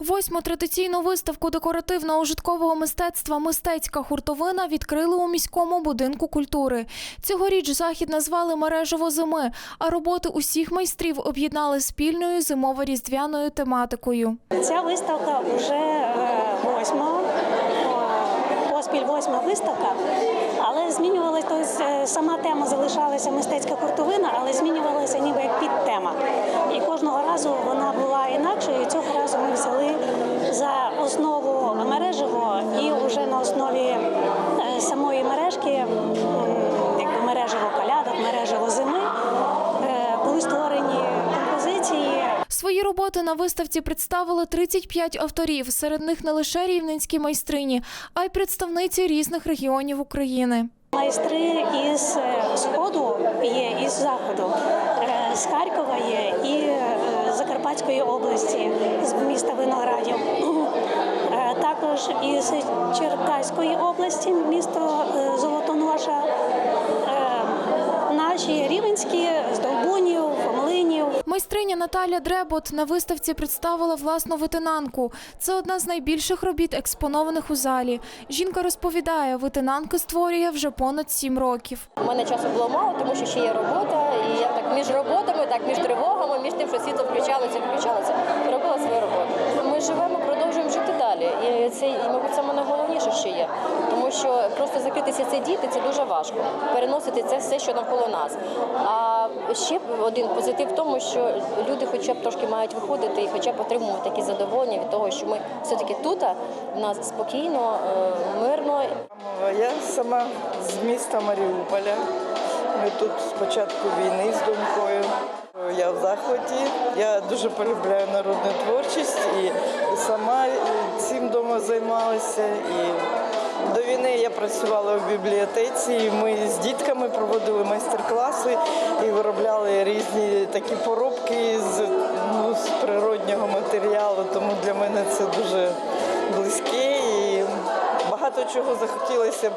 Восьму традиційну виставку декоративно-ужиткового мистецтва Мистецька хуртовина відкрили у міському будинку культури. Цьогоріч захід назвали мережево зими, а роботи усіх майстрів об'єднали спільною зимово-різдвяною тематикою. Ця виставка вже е, восьма, е, поспіль восьма виставка, але змінювалася, тобто е, сама тема залишалася мистецька куртовина, але змінювалася ніби як підтема. І кожного разу вона була основі е, самої мережки, якби мережево колядок, мережево зими, е, були створені композиції. Свої роботи на виставці представили 35 авторів. Серед них не лише рівненські майстрині, а й представниці різних регіонів України. Майстри із е, сходу є, із заходу, з Харкова є і Закарпатської області, з міста Виноградів. Також із Черкаської області, місто е, Золотоноша. Е, Наші рівенські з Долбунів, Млинів, Майстриня Наталя Дребот на виставці представила власну витинанку. Це одна з найбільших робіт, експонованих у залі. Жінка розповідає, витинанки створює вже понад сім років. У мене часу було мало, тому що ще є робота, і я так між роботами, так між тривогами, між тим, що світло включалося, включалося, робила свою роботу. Ми живемо, це, мабуть, саме найголовніше, що є. Тому що просто закритися це діти, це дуже важко. Переносити це все, що навколо нас. А ще один позитив в тому, що люди хоча б трошки мають виходити і хоча б отримувати такі задоволення від того, що ми все-таки тут, в нас спокійно, е, мирно. Я сама з міста Маріуполя. Ми тут з початку війни з донькою. Я в захваті. Я дуже полюбляю народну творчість і сама цим вдома займалися. І до війни я працювала в бібліотеці. і Ми з дітками проводили майстер-класи і виробляли різні такі поробки з, ну, з природнього матеріалу. Тому для мене це дуже близьке і багато чого захотілося б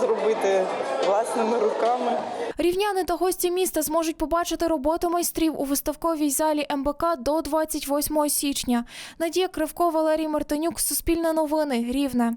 зробити власними руками. Рівняни та гості міста зможуть побачити роботу майстрів у виставковій залі МБК до 28 січня. Надія Кривко, Валерій Мартинюк, Суспільне новини, Рівне.